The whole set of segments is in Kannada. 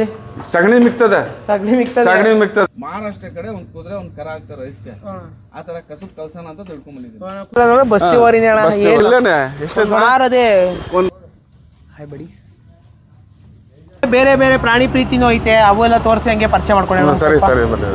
ಲಾಸ್ಟಲ್ಲಿ ಸಗಣಿ ಮಿಕ್ತದೆ. ಸಗಣಿ ಮಿಕ್ತದೆ. ಸಗಣಿ ಮಿಕ್ತದೆ. ಮಹಾರಾಷ್ಟ್ರ ಕಡೆ ಒಂದ್ ಕುದುರೆ ಒಂದ್ ಕರ ಹಾಕ್ತಾರ ರೈಸ್ಗೆ. ಆ ತರ ಕಸುಬ್ ಕಲ್ಸನ ಅಂತ ತಿಳ್ಕೊಂಡ್ ಬಂದಿದ್ದೀನಿ ಅಣ್ಣ, ಬಸ್ತಿ ವಾರಿನೇ? ಇಲ್ಲೇನೆ ಎಷ್ಟೈತೆ ಮಾರದೆ. ಹಾಯ್ ಬಡಿ ಬೇರೆ ಬೇರೆ ಪ್ರಾಣಿ ಪ್ರೀತಿನೂ ಐತೆ. ಅವೆಲ್ಲ ತೋರಿಸಿ ಹಂಗೆ ಪರಿಚಯ ಮಾಡ್ಕೊಳ್ಳೋಣ. ಸರಿ ಸರಿ ಬರ್ರಿ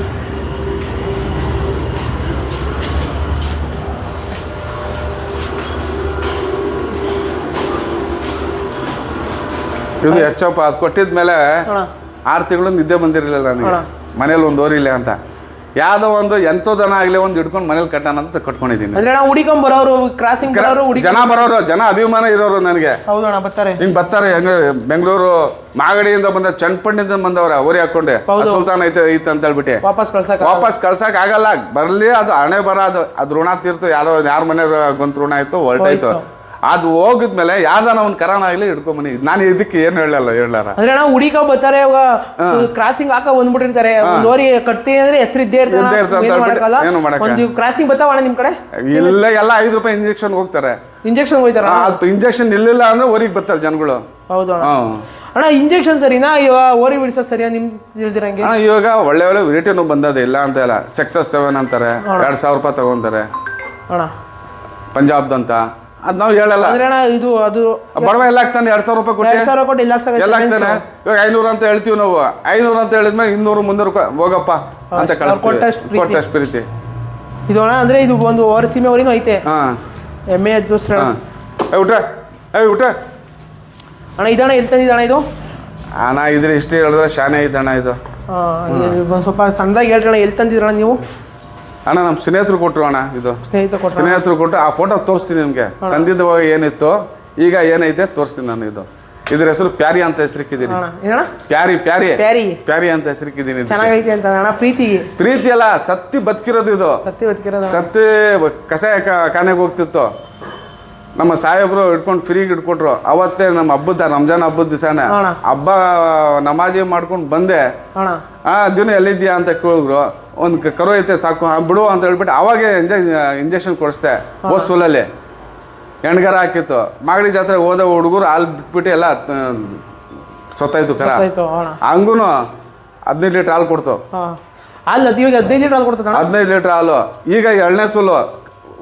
ಇದು ಹೆಚ್ಚಪ್ಪ ಅದು ಕೊಟ್ಟಿದ್ಮೇಲೆ ಮೇಲೆ ಆರು ತಿಂಗಳು ನಿದ್ದೆ ಬಂದಿರಲಿಲ್ಲ ನನಗೆ. ಮನೇಲಿ ಒಂದು ಓರಿಲ್ಲ ಅಂತ. ಯಾವ್ದೋ ಒಂದು ಎಂತೋ ಜನ ಆಗಲಿ ಒಂದು ಹಿಡ್ಕೊಂಡು ಮನೇಲಿ ಕಟ್ಟಣ ಅಂತ ಕಟ್ಕೊಂಡಿದ್ದೀನಿ. ಹುಡಿಕೊಂಡ್ ಬರೋರು ಕ್ರಾಸಿಂಗ್ ಜನ ಬರೋರು. ಜನ ಅಭಿಮಾನ ಇರೋರು ನನಗೆ. ಬರ್ತಾರೆ. ಹಿಂಗ್ ಬರ್ತಾರೆ ಹೆಂಗ ಬೆಂಗಳೂರು ಮಾಗಡಿಯಿಂದ ಬಂದ ಚನ್ನಪಣ್ಣಿಂದ ಬಂದವ್ರ ಓರಿ ಹಾಕೊಂಡೆ. ಸುಲ್ತಾನ ಐತೆ ಐತೆ ಅಂತ ಹೇಳ್ಬಿಟ್ಟು. ವಾಪಸ್ ಕಳ್ಸಕ್ ವಾಪಸ್ ಕಳ್ಸಕ್ ಆಗಲ್ಲ. ಬರ್ಲಿ ಅದು ಹಣೆ ಬರ ಅದು ಅದು ಋಣ ತೀರ್ತು. ಯಾರೋ ಯಾರ ಮನೆ ಗೊಂತ ಋಣ ಆಯ್ತು ಹೊಲ್ಟಾಯ್ತು ಹೋಯ್ತು. ಅದು ಹೋಗಿದ್ಮೇಲೆ ಯಾವ್ದಾನ ಒಂದು ಕರಾನ ಆಗ್ಲಿ ಹಿಡ್ಕೊಂಬನಿ ನಾನು ಇದಕ್ಕೆ ಏನು ಹೇಳಲ್ಲ ಹೇಳಾರ ಅಂದ್ರೆ ಅಣ್ಣ ಹುಡಿಕ ಬರ್ತಾರೆ ಇವಾಗ ಕ್ರಾಸಿಂಗ್ ಹಾಕ ಬಂದ್ಬಿಟ್ಟಿರ್ತಾರೆ. ಲೋರಿ ಕಟ್ತಿ ಅಂದ್ರೆ ಹೆಸರು ಇದ್ದೇ ಏನು ಒಂದು ಕ್ರಾಸಿಂಗ್ ಬರ್ತಾವಣ ನಿಮ್ ಕಡೆ? ಇಲ್ಲ ಎಲ್ಲ ಐದು ರೂಪಾಯಿ ಇಂಜೆಕ್ಷನ್ ಹೋಗ್ತಾರೆ. ಇಂಜೆಕ್ಷನ್ ಹೋಗ್ತಾರಾ ಇಂಜೆಕ್ಷನ್ ಇಲ್ಲಿಲ್ಲ ಅಂದ್ರೆ ಓರಿಗೆ ಬರ್ತಾರೆ ಜನಗಳು. ಹೌದು ಅಣ್ಣ. ಇಂಜೆಕ್ಷನ್ ಸರಿನಾ? ಇವಾಗ ಓರಿ ಬಿಡಿಸೋ ಸರಿಯಾ ನಿಮ್ ತಿಳಿದಿರಂಗೆ ಇವಾಗ ಒಳ್ಳೆ ಒಳ್ಳೆ ರಿಟರ್ನ್ ಬಂದದ ಇಲ್ಲ ಅಂತ ಇಲ್ಲ ಸಕ್ಸಸ್ ಸೆವೆನ್ ಅಂತಾರೆ. ಎರಡು ಸಾವಿರ ರೂಪಾಯಿ ತಗೊಂತಾರೆ. ಅಣ್ಣ. ಪಂಜಾಬ್ದಂತ. ಅದು ನಾವು ಹೇಳಲ್ಲ. ಅಂದ್ರೆ ಇದು ಅದು ಬಡವ ಎಲ್ಲ ಆಗ್ತಾನೆ ಎರಡು ಸಾವಿರ ರೂಪಾಯಿ ಕೊಟ್ಟು. ಸಾವಿರ ಕೊಟ್ಟು ಇಲ್ಲ ಎಲ್ಲ ಆಗ್ತಾನೆ ಇವಾಗ ಐನೂರು ಅಂತ ಹೇಳ್ತೀವಿ ನಾವು. ಐನೂರು ಅಂತ ಹೇಳಿದ್ಮೇಲೆ ಇನ್ನೂರು ಮುನ್ನೂರು ರೂಪಾಯಿ ಹೋಗಪ್ಪ ಅಂತ ಕಳಿಸ್ತೀವಿ. ಕೊಟ್ಟಷ್ಟು ಪ್ರೀತಿ. ಇದು ಅಣ್ಣ ಅಂದ್ರೆ ಇದು ಒಂದು ಓವರ್ ಸೀಮೆ ಅವರಿಗೂ ಐತೆ. ಹಾ. ಎಮ್ಮೆ ಹಾ. ಏ ಊಟ. ಏ ಊಟ. ಅಣ್ಣ ಇದಣ್ಣ ಎಲ್ಲಿ ತಂದಿದ್ದಣ್ಣ ಇದು? ಅಣ್ಣ ಇದ್ರೆ ಇಷ್ಟು ಹೇಳಿದ್ರೆ ಶಾನೆ ಐತೆ ಅಣ್ಣ ಇದು. ಸ್ವಲ್ಪ ಸಣ್ಣದಾಗಿ ಹೇಳ್ರಿ ಅಣ್ಣ ಎಲ್ಲಿ ತಂದಿದ್ರಣ್ಣ ನೀವು? ಅಣ್ಣ ನಮ್ಮ ಸ್ನೇಹಿತರು ಕೊಟ್ಟರು ಅಣ್ಣ ಇದು. ಸ್ನೇಹಿತರು ಕೊಟ್ಟ ಸ್ನೇಹಿತರು ಕೊಟ್ಟು ಆ ಫೋಟೋ ತೋರಿಸ್ತೀನಿ ನಿಮಗೆ. ತಂದಿದ್ದವಾಗ ಏನಿತ್ತು ಈಗ ಏನೈತೆ ತೋರಿಸ್ತೀನಿ ನಾನು ಇದು. ಇದ್ರ ಹೆಸರು ಪ್ಯಾರಿ ಅಂತ ಹೆಸರಿಕ್ಕಿದ್ದೀನಿ. ಪ್ಯಾರಿ ಪ್ಯಾರಿ. ಪ್ಯಾರಿ. ಪ್ಯಾರಿ ಅಂತ ಹೆಸರಿಕ್ಕಿದ್ದೀನಿ. ಚೆನ್ನಾಗೈತೆ ಅಂತ ಅಣ್ಣ ಪ್ರೀತಿ ಪ್ರೀತಿ ಅಲ್ಲ ಸತ್ತಿ ಬದುಕಿರೋದು ಇದು. ಸತ್ತಿ ಬದುಕಿರೋದು ಸತ್ತಿ ಕಸಾಯ ಕಾ- ಖಾನೆಗೆ ಹೋಗ್ತಿತ್ತು. ನಮ್ಮ ಸಾಹೇಬ್ರು ಇಟ್ಕೊಂಡು ಫ್ರೀಗೆ ಇಟ್ಕೊಟ್ರು ಅವತ್ತೇ ನಮ್ಮ ಹಬ್ಬದ ರಂಜಾನ್ ಹಬ್ಬದ ದಿವಸನೇ. ಹಬ್ಬ ನಮಾಜಿ ಮಾಡ್ಕೊಂಡು ಬಂದೆ. ಆ ದಿನ ಎಲ್ಲಿದ್ಯಾ ಅಂತ ಕೇಳಿದ್ರು. ಒಂದು ಕರು ಐತೆ ಸಾಕು ಬಿಡು ಅಂತ ಹೇಳ್ಬಿಟ್ಟು ಆವಾಗೇ ಇಂಜೆಕ್ಷನ್ ಇಂಜೆಕ್ಷನ್ ಕೊಡಿಸ್ದೆ. ಹೋಸ್ಫುಲ್ಲಲ್ಲಿ ಹೆಣ್ಗರ ಹಾಕಿತ್ತು. ಮಾಗಡಿ ಜಾತ್ರೆ ಹೋದ ಹುಡುಗರು ಹಾಲು ಬಿಟ್ಬಿಟ್ಟು ಎಲ್ಲ ಸತ್ತಾಯ್ತು ಕರ. ಹಂಗೂ ಹದಿನೈದು ಲೀಟ್ರ್ ಹಾಲು ಕೊಡ್ತು. ಅಲ್ಲ ಇವಾಗ ಹದಿನೈದು ಲೀಟರ್ ಹಾಲು ಹದಿನೈದು ಲೀಟ್ರ್ ಹಾಲು. ಈಗ ಎರಡನೇ ಸುಲು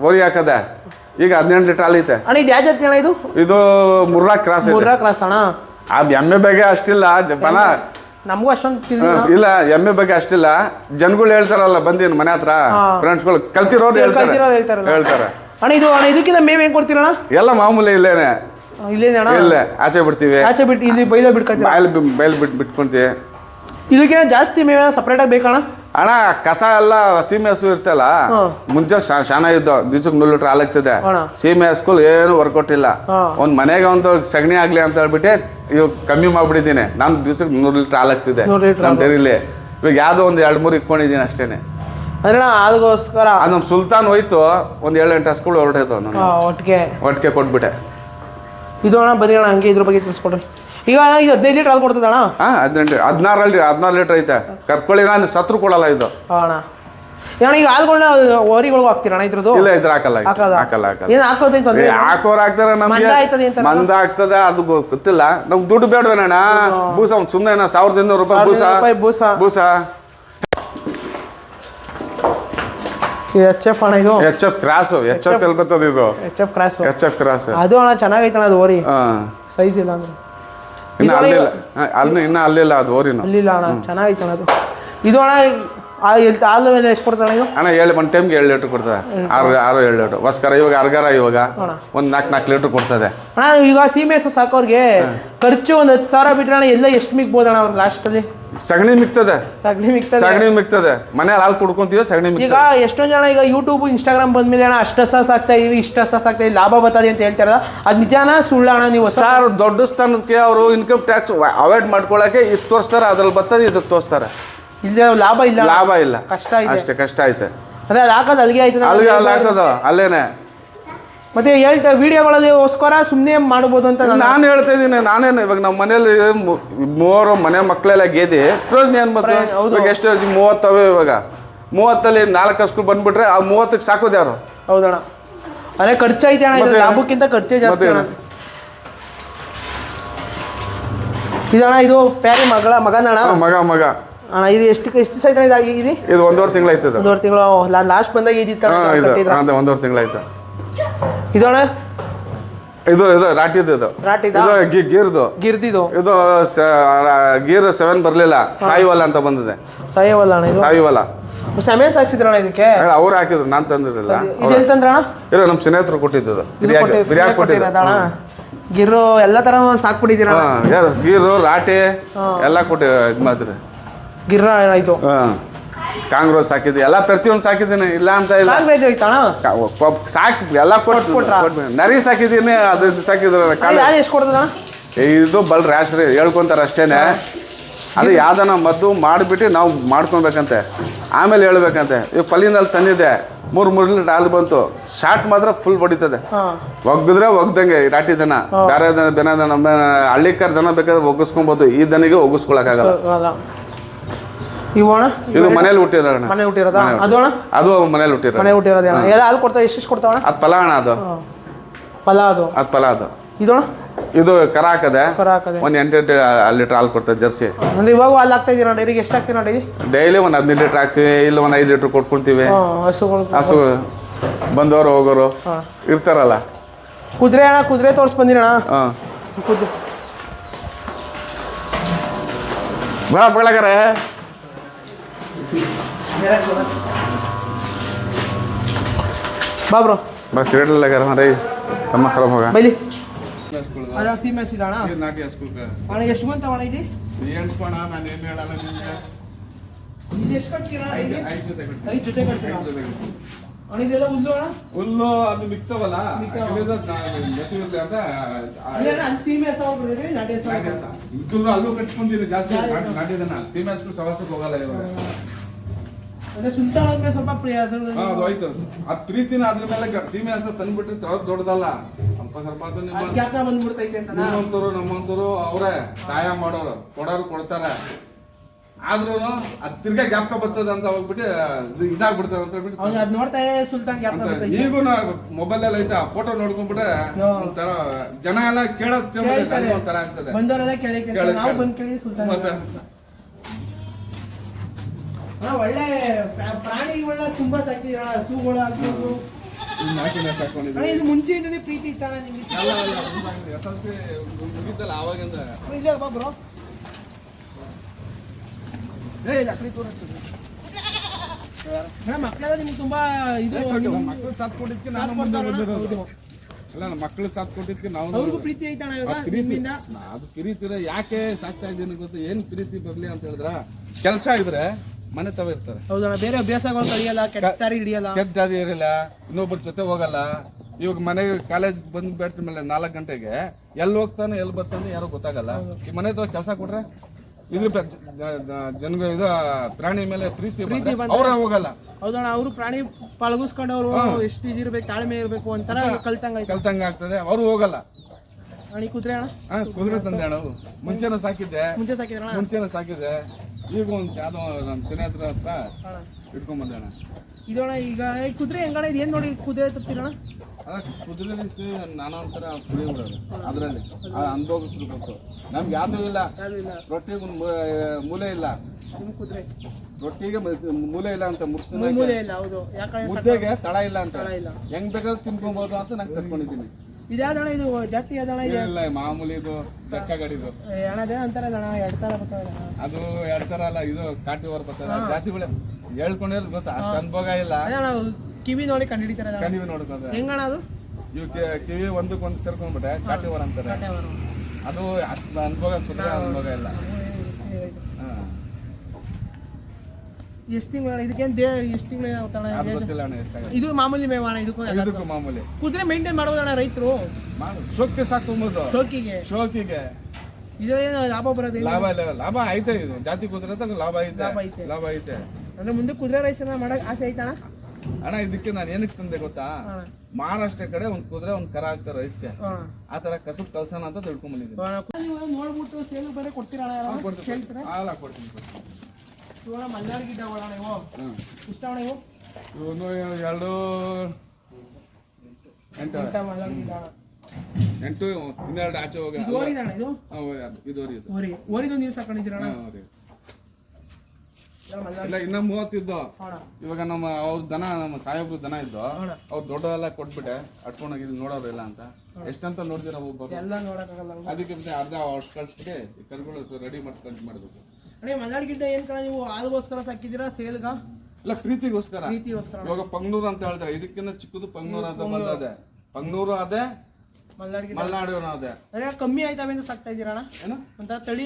ಒರಿ ಹಾಕದೆ. ಈಗ ಹದಿನೆಂಟು ಲೀಟ್ರ್ ಹಾಲು ಐತೆ. ಅಣ್ಣ ಇದು ಯಾವ ಜಾತಿ ಅಣ್ಣ ಇದು? ಇದು ಮುರ್ರಾ ಕ್ರಾಸ್ ಮುರ್ರಾ ಕ್ರಾಸ್ ಅಣ್ಣ. ಆ ಎಮ್ಮೆ ಬಗ್ಗೆ ಅಷ್ಟಿಲ್ಲ. ಜಪಾನ ನಮಗೂ ಅಷ್ಟೊಂದು ಇಲ್ಲ ಎಮ್ಮೆ ಬಗ್ಗೆ ಅಷ್ಟಿಲ್ಲ. ಜನಗಳು ಹೇಳ್ತಾರಲ್ಲ ಬಂದಿನ ಮನೆ ಹತ್ರ. ಫ್ರೆಂಡ್ಸ್ಗಳು ಕಲ್ತಿರೋರು ಹೇಳ್ತಾರೆ. ಹೇಳ್ತಾರೆ. ಅಣ್ಣ ಇದು ಅಣ್ಣ ಇದಕ್ಕಿಂತ ಮೇವ್ ಹೆಂಗ್ ಕೊಡ್ತೀರಣ್ಣ? ಎಲ್ಲ ಮಾಮೂಲಿ ಇಲ್ಲೇನೆ. ಇಲ್ಲೇ ಅಣ್ಣ. ಇಲ್ಲೇ ಆಚೆ ಬಿಡ್ತೀವಿ. ಆಚೆ ಬಿಟ್ಟು ಇಲ್ಲಿ ಬೈಲ ಬಿಟ್ಕೊತೀವಿ ಬೈಲ್ ಬಿ- ಬಾಯಲ್ಲಿ ಬಿಟ್ಟು ಬಿಟ್ಕೊಂತೀವಿ ಇದಕ್ಕೆ ಜಾಸ್ತಿ ಮೇವ ಸಪ್ರೇಟಾಗಿ ಬೇಕಣ್ಣ ಅಣ್ಣ ಕಸ ಎಲ್ಲ ಸೀಮೆ ಹಸು ಇರ್ತಲ್ಲ ಮುಂಚೆ ಶಾನ ಇದ್ದು ದಿವ್ಸಕ್ಕೆ ನೂರು ಲೀಟರ್ ಹಾಲಾಗ್ತದೆ. ಸೀಮೆ ಹಸ್ಕುಲ್ ಏನು ವರ್ಕೌಟ್ ಇಲ್ಲ. ಒಂದ್ ಮನೆಗೆ ಒಂದು ಸಗಣಿ ಆಗ್ಲಿ ಅಂತ ಹೇಳ್ಬಿಟ್ಟು ಇವಾಗ ಕಮ್ಮಿ ಮಾಡ್ಬಿಟ್ಟಿದ್ದೀನಿ. ನಾನು ದಿವ್ಸಕ್ಕೆ ನೂರು ಲೀಟರ್ ಹಾಲಾಗ್ತಿದೆ ನಮ್ ನಮ್ಮ ಡೈರಿಲಿ. ಇವಾಗ ಯಾವ್ದೋ ಒಂದು ಎರಡು ಮೂರು ಇಟ್ಕೊಂಡಿದ್ದೀನಿ ಅಷ್ಟೇನೆ. ಅದಕ್ಕೋಸ್ಕರ ಅದು ನಮ್ಮ ಸುಲ್ತಾನ್ ಹೋಯ್ತು ಒಂದು ಏಳು ಎಂಟು ಹಸ್ಗಳು ಹೊರಟೋಯ್ತು ಒಟ್ಟಿಗೆ. ಒಟ್ಟಿಗೆ ಕೊಟ್ಬಿಟ್ಟೆ. ಇದು ಅಣ್ಣ ಬರಿ ಅಣ್ಣ ಹಂಗೆ ಇದ್ರ ಬಗ್ಗೆ ತಿಳಿಸ್ಕೊಡ್ರಿ. ಈಗ ಅಣ್ಣ ಇದು ಹದಿನೈದು ಲೀಟರ್ ಹಾಲು ಕೊಡ್ತದೆ ಅಣ್ಣ? ಹಾಂ ಹದಿನೆಂಟು ಹದಿನಾರಲ್ಲಿ ಹದಿನಾರು ಲೀಟರ್ ಐತೆ. ಕರ್ಕೊಳ್ಳಿ ಅಂದ್ರೆ ಸತ್ರು ಕೊಡಲ್ಲ ಇದು. ಅಣ್ಣ. ಅಣ್ಣ ಈಗ ಹಾಲ್ಗಳನ್ನ ಓರಿಗಳಿಗೆ ಹಾಕ್ತೀರಣ ಇದ್ರದ್ದು? ಇಲ್ಲ ಇದ್ರ ಹಾಕಲ್ಲ. ಹಾಕಲ್ಲ ಹಾಕಲ್ಲ ಹಾಕಲ್ಲ. ಏನು ಹಾಕೋದು ಅಂದ್ರೆ ಏ, ಹಾಕೋರ್ ಹಾಕ್ತಾರೆ ನಮ್ಗೆ? ಮಂದ ಆಯ್ತದೆ ಅಂತಾರಲ್ಲ? ಮಂದ ಆಗ್ತದೆ ಅದು ಗೊ- ಗೊತ್ತಿಲ್ಲ. ನಮ್ಗೆ ದುಡ್ಡು ಬೇಡವೇನಣ್ಣ ಬೂಸ ಒಂದು ಸುಮ್ಮನೆ ಸಾವಿರದ ಇನ್ನೂರು ರೂಪಾಯಿ ಬೂಸ. ರೂಪಾಯಿ ಬೂಸ. ಬೂಸ. ಎಚ್ ಎಫ್ ಅಣ್ಣ ಇದು? H F cross H F ಎಲ್ಲಿ ಬರ್ತದೆ ಇದು? H F cross H F cross ಅದು ಅಣ್ಣ ಚೆನ್ನಾಗೈತೆ ಅಣ್ಣ ಅದು ಓರಿ ಹಾಂ. ಸೈಜ್ ಇಲ್ಲ ಅಂದ್ರೆ. ಇನ್ನು ಅಲ್ಲಿಲ್ಲ ಅಲ್ಲಿ ಇನ್ನು ಅಲ್ಲಿಲ್ಲ ಅದು ಓರಿನ ಅಲ್ಲಿಲ್ಲ ಅಣ್ಣ ಚೆನ್ನಾಗಿತ್ತು ಅಣ್ಣ ಅದು. ಇದು ಅಣ್ಣ ಹಾಲು ಮೇಲೆ ಎಷ್ಟು ಕೊಡ್ತಾಳೆ ಇದು? ಅಣ್ಣ ಏಳು ಒಂದು ಟೈಮ್ಗೆ ಏಳು ಲೀಟ್ರ್ ಕೊಡ್ತದೆ. ಆರು ಆರು ಏಳು ಲೀಟ್ರ್. ಹೊಸ್ಕರ ಇವಾಗ ಅರ್ಗಾರ ಇವಾಗ ಒಂದು ನಾಲ್ಕು ನಾಲ್ಕು ಲೀಟ್ರ್ ಕೊಡ್ತದೆ. ಅಣ್ಣ ಈಗ ಸೀಮೆ ಹಸು ಸಾಕೋರ್ಗೆ ಖರ್ಚು ಒಂದು ಹತ್ತು ಸಾವಿರ ಬಿಟ್ಟರೆ ಅಣ್ಣ ಎಲ್ಲ ಎಷ್ಟು ಮಿಗ್ಬೋದು ಅಣ್ಣ ಅವ್ರು ಲಾಸ್ಟಲ್ಲಿ ಸಗಣಿ ಮಿಕ್ತದ ಸಗಣಿ ಮಿಗ್ತದೆ. ಸಗಣಿ ಮಿಕ್ತದೆ ಮನೆ ಹಾಲು ಕುಡ್ಕೊಂತೀವಿ ಸಗಣಿ ಈಗ ಮಿಕ್ತದೆ ಎಷ್ಟೊಂದು ಜನ ಈಗ ಯೂಟ್ಯೂಬ್ ಇನ್ಸ್ಟಾಗ್ರಾಮ್ ಬಂದ್ಮೇಲೆ ಅಣ್ಣ ಅಷ್ಟು ಹಸ ಸಾಕ್ತಾ ಇದೀವಿ ಇಷ್ಟು ಸಾಸ್ ಸಾಕ್ತಾ ಇದೀವಿ ಲಾಭ ಬರ್ತದೆ ಅಂತ ಹೇಳ್ತಾರಲ್ಲ ಅದು ನಿಜಾನ ಸುಳ್ಳ ಅಣ್ಣ ನೀವು ಸರ್ ದೊಡ್ಡ ಸ್ಥಾನಕ್ಕೆ ಅವರು ಇನ್ಕಮ್ ಟ್ಯಾಕ್ಸ್ ಅವಾಯ್ಡ್ ಮಾಡ್ಕೊಳ್ಳೋಕೆ ಇದು ತೋರಿಸ್ತಾರೆ ಅದ್ರಲ್ಲಿ ಬರ್ತದೆ ಇದಕ್ಕೆ ತೋರಿಸ್ತಾರೆ. ಇಲ್ಲ ಲಾಭ ಇಲ್ಲ. ಲಾಭ ಇಲ್ಲ. ಕಷ್ಟ ಇದೆ. ಅಷ್ಟೇ ಕಷ್ಟ ಐತೆ. ಅಂದ್ರೆ ಅದು ಹಾಕೋದು ಅಲ್ಲಿಗೆ ಐತೆ ಅಲ್ಲಿಗೆ ಅಲ್ಲಿ ಹಾಕೋದು ಅಲ್ಲೇನೆ. ಮತ್ತೆ ಹೇಳ್ತಾ ವಿಡಿಯೋಗಳಲ್ಲಿ ಗೋಸ್ಕರ ಸುಮ್ಮನೆ ಮಾಡ್ಬೋದು ಅಂತ ನಾನು ಹೇಳ್ತಾ ಇದ್ದೀನಿ ನಾನೇನು ಇವಾಗ ನಮ್ಮ ಮನೇಲಿ ಮೂವರು ಮನೆ ಮಕ್ಕಳೆಲ್ಲ ಗೆದಿ ಪ್ರಯೋಜನ ಏನು ಹೌದು. ಇವಾಗ ಎಷ್ಟು ಮೂವತ್ತವೆ ಇವಾಗ. ಮೂವತ್ತಲ್ಲಿ ನಾಲ್ಕು ಅಷ್ಟು ಬಂದ್ಬಿಟ್ರೆ ಆ ಮೂವತ್ತಕ್ಕೆ ಸಾಕೋದು ಯಾರು? ಹೌದಣ್ಣ. ಅದೇ ಖರ್ಚು ಐತೆ ಅಣ್ಣ ಇದು ಲಾಭಕ್ಕಿಂತ ಖರ್ಚೇ ಜಾಸ್ತಿ ಮತ್ತೆ ಅಣ್ಣ. ಇದಣ್ಣ ಇದು ಪ್ಯಾರಿ ಮಗಳ ಮಗನಣ್ಣ. ಮಗ ಮಗ. ಅಣ್ಣ ಇದು ಎಷ್ಟು ಎಷ್ಟು ಸೈತ ಇದು ಇದು? ಇದು ಒಂದೂವರೆ ತಿಂಗಳಾಯ್ತು ಇದು. ಒಂದೂವರೆ ತಿಂಗಳು ಲಾಸ್ಟ್ ಬಂದಾಗ ಇದಿತ್ತು ಹಾ ಇದು. ಅದೇ ಒಂದೂವರೆ ತಿಂಗಳಾಯ್ತು. ಇದು ಅಣ್ಣ? ಇದು ಇದು ರಾಟಿದು ಇದು. ರಾಟಿದ? ಇದು ಗೀರ್ದು. ಗಿರ್ದಿದು. ಇದು ಗೀರ್ ಸೆವೆನ್ ಬರಲಿಲ್ಲ. ಸಾಯಿವಲ್ಲ ಅಂತ ಬಂದಿದೆ. ಸಾಯಿವಲ್ಲ ಅಣ್ಣ ಸಾಯಿವಲ್ಲ. ಸಮೇಸ್ ಹಾಕ್ಸಿದ್ರಣ್ಣ ಇದಕ್ಕೆ? ಅವ್ರು ಹಾಕಿದ್ರು ನಾನು ತಂದಿರಲಿಲ್ಲ. ಇದೆಲ್ಲ ತಂದ್ರಣ ಇದು ನಮ್ಮ ಸ್ನೇಹಿತರು ಕೊಟ್ಟಿದ್ದು ಫ್ರೀಯಾಗಿ ಫ್ರೀಯಾಗಿ ಕೊಟ್ಟಿದ್ದು ಗಿರ್ರು ಎಲ್ಲ ಥರ ಒಂದು ಸಾಕ್ಬಿಟ್ಟಿದ್ದೀರ ಹಾ ಗೀರು ರಾಟೆ ಎಲ್ಲ ಕೊಟ್ಟಿ ಇದು ಮಾಡಿದ್ರಿ. ಗಿರ್ರ ಕಾಂಗ್ರೆಸ್ ಹಾಕಿದ್ದೆ. ಎಲ್ಲ ಪ್ರತಿಯೊಂದು ಸಾಕಿದ್ದೀನಿ. ಇಲ್ಲ ಅಂತ ಇಲ್ಲ. ಸಾಕಿ ಎಲ್ಲ ಕೊಟ್ಟು? ನರಿ ಸಾಕಿದ್ದೀನಿ ಅದು ಸಾಕಿದ್ರ ಇದು ಬಲ್ ರ್ಯಾಶ್ ರೀ ಹೇಳ್ಕೊಂತಾರ ಅಷ್ಟೇನೆ. ಅದು ಯಾವ್ದನ ಮದ್ದು ಮಾಡಿಬಿಟ್ಟು ನಾವು ಮಾಡ್ಕೊಬೇಕಂತೆ. ಆಮೇಲೆ ಹೇಳ್ಬೇಕಂತೆ. ಈಗ ಪಲ್ಲಿನಲ್ಲಿ ತಂದಿದ್ದೆ. ಮೂರು ಮೂರು ಲೀಟರ್ ಹಾಲು ಬಂತು. ಶಾರ್ಟ್ ಮಾತ್ರ ಫುಲ್ ಹೊಡಿತದೆ. ಒಗ್ಗಿದ್ರೆ ಒಗ್ದಂಗೆ ರಾಟಿ ದನ. ಬೇರೆ ದನ ಬೆನ ದನ ಹಳ್ಳಿಕರ್ ದನ ಬೇಕಾದ್ರೆ ಒಗ್ಗಿಸ್ಕೊಬೋದು. ಈ ದನಿಗೆ ಒಗ್ಗಿಸ್ಕೊಳಕ್ಕಾಗಲ್ಲ. ಅಲ್ಲ ಇವು ಅಣ್ಣ. ಇದು ಮನೇಲಿ ಹುಟ್ಟಿರೋಣ ಮನೆ ಹುಟ್ಟಿರೋದಾ. ಅದು ಅಣ್ಣ? ಅದು ಮನೇಲಿ ಹುಟ್ಟಿರೋ ಮನೆ ಹುಟ್ಟಿರೋದು ಅಣ್ಣ ಎಲ್ಲ ಹಾಲು ಕೊಡ್ತಾವೆ ಎಷ್ಟು ಕೊಡ್ತಾವಣ್ಣ ಅದು ಫಲ ಅಣ್ಣ ಅದು. ಫಲ ಅದು? ಅದು ಫಲ ಅದು. ಇದು ಅಣ್ಣ ಇದು ಕರ ಹಾಕದೆ. ಕರ ಎಂಟು ಅಲ್ಲಿ ಎಂಟೆಂಟು ಲೀಟ್ರ್ ಹಾಲು ಕೊಡ್ತದೆ ಜರ್ಸಿ. ಅಂದ್ರೆ ಇವಾಗ ಹಾಲು ಹಾಕ್ತಾ ಇದೀರ ಡೈರಿಗೆ ಎಷ್ಟು ಹಾಕ್ತೀರ ನೋಡಿ ಡೈಲಿ ಒಂದು ಹದಿನೈದು ಲೀಟ್ರ್ ಹಾಕ್ತೀವಿ ಇಲ್ಲ ಒಂದು ಐದು ಲೀಟ್ರ್ ಕೊಟ್ಕೊಳ್ತೀವಿ. ಹಸು ಬಂದವರು ಹೋಗೋರು ಇರ್ತಾರಲ್ಲ. ಕುದುರೆ ಅಣ್ಣ ಕುದುರೆ ತೋರ್ಸ್ ಬಂದಿರಣ್ಣ ಹಾಂ. ಕುದುರೆ. ಬೇಡ ಬೆಳಗಾರೆ ಬಾ ಬ್ರೋ. ಬಸ್ ಇರಲಿಲ್ಲ ಮರೈ. ತಮ್ಮ ಖರಾಬ್ ಹೋಗ. ಬೈಲಿ. ಅದ ಸಿ ಹಸಿದ ಇದಾಣ ಇದು ನಾಟಿ ಸ್ಕೂಲ್ ಅಣ್ಣ ಎಷ್ಟು ಬಂತ ಅಣ್ಣ ಇದು ಎಣ್ಸ್ಕೊಣ, ನಾನು ಏನು ಹೇಳಲ್ಲ ನಿಮಗೆ ಇದು ಎಷ್ಟು ಕಟ್ತೀರಾ ಐದು ಜೊತೆ ಕಟ್ತೀರಾ ಐದು ಜೊತೆ ಕಟ್ತೀರಾ. ಅಣ್ಣ ಇದೆಲ್ಲ ಹುಲ್ಲು ಅಣ್ಣ ಹುಲ್ಲು ಅದು ಮಿಕ್ತವಲ್ಲ? ಮಿಕ್ತವ. ಇಲ್ಲಿಂದ ನಾ- ಮೆತ್ತಗಿರ್ಲಿ ಅಂತ ಆ- ಅಣ್ಣ ಅಲ್ಲಿ ಸೀಮೆ ಹಸ ಹೋಗ್ಬಿಟ್ಟಿದೆ ನಾಟಿ ಸ್ಕೂಲ್ ಅಲ್ಲೂ ಕಟ್ಕೊಂಡಿದ್ದೀನಿ ಜಾಸ್ತಿ. ನಾಟಿ- ಸಿ ಸೀಮೆ ಸ್ಕೂಲ್ ಸವಾಸಕ್ಕೆ ಹೋಗಲ್ಲ ಇವಾಗ. ಅಂದ್ರೆ ಸುಲ್ತಾನ್ ಸ್ವಲ್ಪ ಪ್ರಿಯ ಹಾ, ಅದು ಆಯ್ತು ಅದ್ ಪ್ರೀತಿನ ಅದ್ರ ಮೇಲೆ ಗ- ಸೀಮೆ ಹಸ ತಂದ್ಬಿಟ್ರೆ ತಗೊಳ್ ದೊಡ್ಡದಲ್ಲ. ಸ್ವಲ್ಪ ಸ್ವಲ್ಪ ಅದು ನಿಮ್ಮ ಅದ್ ಗ್ಯಾಪ್ನ ಬಂದ್ಬಿಡ್ತೈತೆ ಅಂತ ನಿಮ್ಮಂತರು ನಮ್ಮಂತರು ಅವರೇ ಸಹಾಯ ಮಾಡೋರು. ಕೊಡೋರು ಕೊಡ್ತಾರೆ. ಆದ್ರೂ ಅದ್ ತಿರ್ಗಾ ಜ್ಞಾಪಕ ಬರ್ತದೆ ಅಂತ ಹೋಗ್ಬಿಟ್ಟು ಇದು ಇದಾಗ್ಬಿಡ್ತದೆ ಅಂತ ಹೇಳ್ಬಿಟ್ಟು ಅವ್ನು ಅದ್ ನೋಡ್ತಾ ಸುಲ್ತಾನ್ ಗ್ಯಾಪ್ನ ಅಂತ ಬರ್ತೈತೆ. ಈಗೂ ಮೊಬೈಲ್ ಅಲ್ಲಿ ಐತೆ ಫೋಟೋ ನೋಡ್ಕೊಂಡ್ಬಿಟ್ರೆ ಹಾ. ಒಂಥರ ಜನ ಎಲ್ಲ ಕೇಳೋದ್ ಕೇಳ್ತಾರೆ. ಒಂಥರ ಆಗ್ತದೆ. ಬಂದವರೆಲ್ಲ ಕೇಳಿ ಕೇಳಿ- ನಾವು ಕೇಳಿ. ಬಂದ್ ಕೇಳಿ ಸುಲ್ತಾನ್ ಮತ್ತೆ? ಒಳ್ಳೆ ಪ್ರಾ- ಪ್ರಾಣಿಗಳ ತುಂಬಾ ಸಾಕಿದ್ದೀರ ಹಸುಗಳ ಆಗ್ಬೋದು ಇದ್ ನಾಲ್ಕನೇ ಅಣ್ಣ ಸಾಕೊಂಡಿದ್ವಿ ಇದು ಮುಂಚೆಯಿಂದನೇ ಪ್ರೀತಿ ಇತ್ತಾನ ನಿಮ್ಗೆ? ಅಲ್ಲ ಅಲ್ಲ SLC ಮುಗಿತಲ್ಲ ಆವಾಗಿಂದ? ಇಲ್ಲ ಬಾ ಬ್ರೋ. ಏ ಇಲ್ಲ ಪ್ರೀತಿ ತೋರಿಸ್ತೀನಿ ಮಕ್ಕಳೆಲ್ಲ ನಿಮ್ಗೆ ತುಂಬಾ ಇದು ಮಕ್ಕಳು ಸಾಥ್ ಕೊಟ್ಟಿದ್ಕೆ ನಾನು ಮುಂದೆ ಬಂದಿರೋದು. ಅಲ್ಲ ನಮ್ಮ ಮಕ್ಕಳು ಸಾಥ್ ಕೊಟ್ಟಿದ್ಕೆ ನಾವು ಅವ್ರಿಗೂ ಪ್ರೀತಿ ಇವಾಗ ಪ್ರೀತಿ. ಅದು ಪ್ರೀತಿರ ಯಾಕೆ ಸಾಕ್ತಾ ಇದ್ದೀನಿ ಗೊತ್ತು? ಏನ್ ಪ್ರೀತಿ ಬರ್ಲಿ ಅಂತ ಹೇಳಿದ್ರ? ಕೆಲಸ ಇದ್ರೆ ಮನೆ ತವ ಇರ್ತಾರೆ. ಹೌದಣ್ಣ ಬೇರೆ ಅಭ್ಯಾಸಗಳು ಕಲಿಯಲ್ಲ ಕೆಟ್ಟ ದಾರಿ ಹಿಡಿಯಲ್ಲ. ಕೆಟ್ಟ ಅದು ಇರಲ್ಲ ಇನ್ನೊಬ್ಬರ ಜೊತೆ ಹೋಗಲ್ಲ. ಇವಾಗ ಮನೆಗೆ ಕಾಲೇಜ್ ಬಂದು ಬಿಟ್ಟ ಮೇಲೆ ನಾಲ್ಕು ಗಂಟೆಗೆ ಎಲ್ಲಿ ಹೋಗ್ತಾನೆ ಎಲ್ಲಿ ಬರ್ತಾನೆ ಯಾರು ಗೊತ್ತಾಗಲ್ಲ. ಈ ಮನೆ ತವ ಕೆಲಸ ಕೊಟ್ರೆ ಇದ್ರ ಜನ ಇದು ಪ್ರಾಣಿ ಮೇಲೆ ಪ್ರೀತಿ ಅವರ ಹೋಗಲ್ಲ. ಹೌದಣ್ಣ ಅವರು ಪ್ರಾಣಿ ಪಳಗಿಸ್ಕೊಂಡವ್ರು ಎಷ್ಟು ಇದಿರ್ಬೇಕು ತಾಳ್ಮೆ ಇರ್ಬೇಕು ಒಂಥರ ಕಲ್ತಂಗ ಕಲ್ತಂಗ ಆಗ್ತದೆ ಅವರು ಹೋಗಲ್ಲ. ಕುದುರೆ ಅಣ್ಣ? ಕುದುರೆ ತಂದೆ ಅಣ್ಣ. ಮುಂಚೆನೂ ಸಾಕಿದ್ದೆ. ಮುಂಚೆ ಸಾಕಿದ್ರೆ ಮುಂಚೆನೂ ಸಾಕಿದ್ದೆ. ಈಗ ಒಂದು ಯಾವ್ದೋ ನಮ್ಮ ಸ್ನೇಹಿತರ ಹತ್ರ ಅಣ್ಣ ಇಟ್ಕೊಂಡ್ ಅಣ್ಣ ಇದು ಈಗ ಈ ಕುದುರೆ ಹೆಂಗಣ ಇದು? ಏನು ನೋಡಿ ಕುದುರೆ ತರ್ತೀರಣ ಅದ ಕುದುರೆ ನಾನಾ ಒಂಥರ ಕುಡಿ ಬಿಡೋದು ಅದರಲ್ಲಿ. ಅನುಭವಿಸ್ರು ಗೊತ್ತು. ನಮ್ಗೆ ಯಾವ್ದು ಇಲ್ಲ. ರೊಟ್ಟಿಗೆ ಒಂದು ಮೂಲೆ ಇಲ್ಲ. ನಿಮ್ ಕುದುರೆ. ರೊಟ್ಟಿಗೆ ಮೂಲೆ ಇಲ್ಲ ಅಂತ ಮುಟ್ಟಿನ ಮೂಲೆ ಇಲ್ಲ ಹೌದು. ಯಾಕಂದ್ರೆ ಮುದ್ದೆಗೆ ತಳ ಇಲ್ಲ ಅಂತ. ಹೆಂಗ್ ಬೇಕಾದ್ರೂ ತಿನ್ಕೊಬೋದು ಅಂತ ನಂಗೆ ತರ್ಕೊಂಡಿದ್ದೀನಿ ಇದ್ಯಾವ್ದಣ್ಣ ಇದು? ಜಾತಿ ಯಾವ್ದಣ್ಣ ಇದೆ? ಇಲ್ಲ ಮಾಮೂಲಿ ಇದು ಸಕ್ಕ ಗಾಡಿದು ಏ, ಅಣ್ಣ ಅದೇನ ಅಂತಾರೆ ಅಣ್ಣ? ಎರಡು ತರ ಬರ್ತಾರೆ ಅದು ಎರಡು ತರ ಅಲ್ಲ ಇದು ಕಾಟಿ ಹೊರ ಬರ್ತದೆ. ಜಾತಿ ಬೆಳೆ ಹೇಳ್ಕೊಂಡಿರೋದು ಗೊತ್ತಾ? ಅಷ್ಟು ಅನುಭವ ಇಲ್ಲ. ಅಣ್ಣ ಕಿವಿ ನೋಡಿ ಕಂಡು ಹಿಡಿತಾರೆ ಕಣಿವಿ ನೋಡ್ಕೊಂಡ್ರೆ. ಹೆಂಗಣ ಅದು? ಇವು ಕಿವಿ ಒಂದಕ್ಕೊಂದು ಸೇರ್ಕೊಂಡ್ಬಿಟ್ಟೆ ಕಾಟಿ ಹೊರ ಅಂತಾರೆ. ಅದು ಅಷ್ಟು ಅನುಭವ ಅನುಭವ ಇಲ್ಲ. ಎಷ್ಟು ತಿಂಗಳು ಇದಕ್ಕೇನು ದೇ ಎಷ್ಟು ತಿಂಗಳು ಗೊತ್ತಿಲ್ಲ ಅಣ್ಣ ಇದು ಮಾಮೂಲಿ ಮೇವ ಅಣ್ಣ ಇದಕ್ಕೂ ಇದಕ್ಕೂ ಮಾಮೂಲಿ. ಕುದುರೆ ಮೇಂಟೈನ್ ಮಾಡೋದಣ್ಣ ರೈತರು. ಮಾಡು. ಸಾಕು ಸಾಕೊಂಬೋದು ಶೋಕಿಗೆ. ಶೋಕಿಗೆ. ಇದರೇನು ಲಾಭ ಬರೋದಿಲ್ಲ ಲಾಭ ಇಲ್ಲ ಲಾಭ ಐತೆ ಇದು. ಜಾತಿ ಕುದುರೆ ಅಂತ ಲಾಭ ಐತೆ. ಲಾಭ ಐತೆ. ಲಾಭ ಐತೆ. ಅಂದ್ರೆ ಮುಂದೆ ಕುದುರೆ ರೈಸನ್ನ ಮಾಡಕ್ ಆಸೆ ಐತಣ್ಣ ಅಣ್ಣ? ಇದಕ್ಕೆ ನಾನು ಏನಕ್ಕೆ ತಂದೆ ಗೊತ್ತಾ? ಮಹಾರಾಷ್ಟ್ರ ಕಡೆ ಒಂದು ಕುದುರೆ ಒಂದು ಕರ ಹಾಕ್ತಾರೆ ರೈಸ್ಗೆ. ಆ ತರ ಕಸಬ್ ಕಲ್ಸಣ ಅಂತ ತಿಳ್ಕೊಂಡ್ ಬಂದಿದ್ದೀನಿ. ನೀವು ನೋಡ್ಬಿಟ್ಟು ಸೇಲ್ ಬೇರೆ ಕೊಡ್ತೀರಣ್ಣ ಯಾರಾದ್ರು? ಹಾಲು ಹಾಕ್ಕೊಡ್ತೀನಿ ಮಲ್ನಾಡ್ ಇವನು ಎರಡು ಎಂಟು. ಮಲ್ನಾಡ್. ಎಂಟು ಇನ್ನೆರಡು ಆಚೆ ಹೋಗಿ ಇದು ಇದು? ಓರಿ ಓರಿ ಓರಿದು ನೀವು ಇಲ್ಲ ಇನ್ನ ಮೂವತ್ತಿದ್ದು ಇವಾಗ ನಮ್ಮ ಅವ್ರ ದನ ನಮ್ಮ ಸಾಹೇಬ್ರು ದನ ಇದ್ದು ಅವ್ರು ದೊಡ್ಡವೆಲ್ಲ ಕೊಟ್ಬಿಟ್ಟೆ. ಅಟ್ಕೊಂಡೋಗಿ ನೋಡೋರು ಇಲ್ಲ ಅಂತ. ಎಷ್ಟಂತ ನೋಡ್ತೀರ ಒಬ್ಬರು ಅದಕ್ಕೆ ಮತ್ತೆ ಅರ್ಧ ಅಷ್ಟು ಕಳ್ಸ್ಬಿಟ್ಟು ಕರ್ಗಳು ರೆಡಿ ಮಾಡಿ ಕಳ್ಸಿ ಮಾಡಬೇಕು. ಅಣ್ಣ ಮಲ್ನಾಡ್ ಗಿಡ್ಡ ಏನ್ ಕಣ ನೀವು? ಹಾಲ್ಗೋಸ್ಕರ ಸಾಕಿದ್ದೀರಾ ಸೇಲ್ಗ? ಇಲ್ಲ ಪ್ರೀತಿಗೋಸ್ಕರ. ಪ್ರೀತಿಗೋಸ್ಕರ. ಇವಾಗ ಪಂಗ್ನೂರು ಅಂತ ಹೇಳ್ತಾರೆ. ಇದಕ್ಕಿಂತ ಚಿಕ್ಕದು ಪಂಗ್ನೂರ್ ಅಂತ ಬಂದದೆ ಪಂಗ್ನೂರು ಅದೇ ಮಲ್ನಾಡ್ ಗಿಡ್ಡ ಮಲೆನಾಡು ಅದೇ. ಅದೇ ಕಮ್ಮಿ ಆಯ್ತಾವೆ ಅಂತ ಸಾಕ್ತಾ ಇದ್ದೀರಾ ಅಣ್ಣ? ಏನು? ಅಂತ ತಳಿ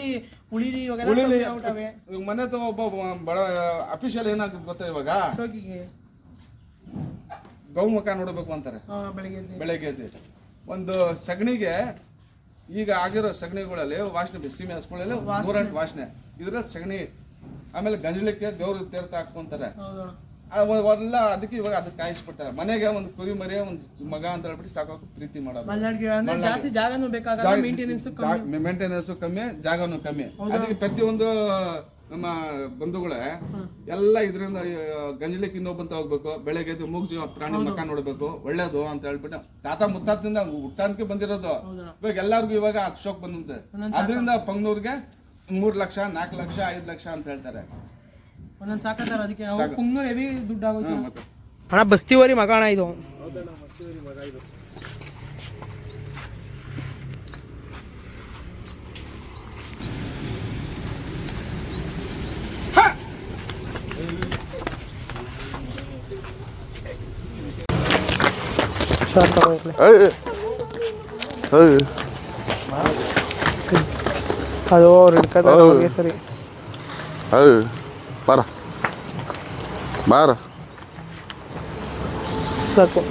ಉಳಿಲಿ ಇವಾಗೆಲ್ಲ ಉಳಿಲಿ ಇವಾಗ ಮನೆ ಹತ್ರ ಒಬ್ಬ ಬಡ ಅಫಿಷಿಯಲ್ ಏನಾಗುತ್ತೆ ಗೊತ್ತಾ ಇವಾಗ? ಶೋಕಿಗೆ. ಗೌಮುಖ ನೋಡಬೇಕು ಅಂತಾರೆ. ಬೆಳಿಗ್ಗೆ ಎದ್ದು. ಬೆಳಗ್ಗೆ ಎದ್ದು. ಒಂದು ಸಗಣಿಗೆ ಈಗ ಆಗಿರೋ ಸಗಣಿಗಳಲ್ಲಿ ವಾಸನೆ ಬಿಸಿ ಹಸ್ಕೊಳ್ಳಲ್ಲಿ ಮೂರೆಂಟು ವಾಸನೆ. ಇದ್ರ ಸಗಣಿ ಆಮೇಲೆ ಗಂಜಲಿಕ್ಕೆ ದೇವ್ರ ತೀರ್ಥ ಹಾಕ್ಕೊಂತಾರೆ. ಅವೆಲ್ಲ ಅದಕ್ಕೆ ಇವಾಗ ಅದಕ್ಕೆ ಕಾಯಿಸ್ಬಿಡ್ತಾರೆ. ಮನೆಗೆ ಒಂದು ಕುರಿ ಮರಿ ಒಂದು ಮಗ ಅಂತ ಹೇಳ್ಬಿಟ್ಟು ಸಾಕೋಕೆ ಪ್ರೀತಿ ಮಾಡೋದು. ಮೇಂಟೆನೆನ್ಸ್ ಕಮ್ಮಿ ಜಾಗನು ಕಮ್ಮಿ. ಜಾಗನೂ ಕಮ್ಮಿ. ಅದಕ್ಕೆ ಪ್ರತಿಯೊಂದು ನಮ್ಮ ಬಂಧುಗಳೇ ಎಲ್ಲ ಇದರಿಂದ ಗಂಜಲಿಕ್ಕೆ ಇನ್ನೊಬ್ಬಂತ ಹೋಗ್ಬೇಕು ಬೆಳಗ್ಗೆ ಎದ್ದು ಮೂಗು ಪ್ರಾಣಿ ಮಕ್ಕ ನೋಡ್ಬೇಕು ಒಳ್ಳೇದು ಅಂತ ಹೇಳ್ಬಿಟ್ಟು ತಾತ ಮುತ್ತಾತದಿಂದ ಹುಟ್ಟಾನ್ಕೆ ಬಂದಿರೋದು. ಇವಾಗ ಎಲ್ಲಾರ್ಗು ಇವಾಗ ಅಶೋಕ್ ಬಂದಂತೆ. ಅದರಿಂದ ಪಂಗ್ನೂರ್ಗೆ ಮೂರ್ ಲಕ್ಷ ನಾಲ್ಕು ಲಕ್ಷ ಐದು ಲಕ್ಷ ಅಂತ ಹೇಳ್ತಾರೆ. ಒಂದೊಂದು ಸಾಕತ್ತಾರ ಅದಕ್ಕೆ? ಕುಂಗ್ನೂರು ಹೆವಿ ದುಡ್ಡು ಆಗುತ್ತೆ ಹ್ಮ್, ಮತ್ತೆ. ಅಣ್ಣ ಬಸ್ತಿವರಿ ಮಗ ಅಣ್ಣ ಇದು. ಅದು ಅವ್ರು ಸರಿ ಬಾರ ಬಾರ ಸಾಕು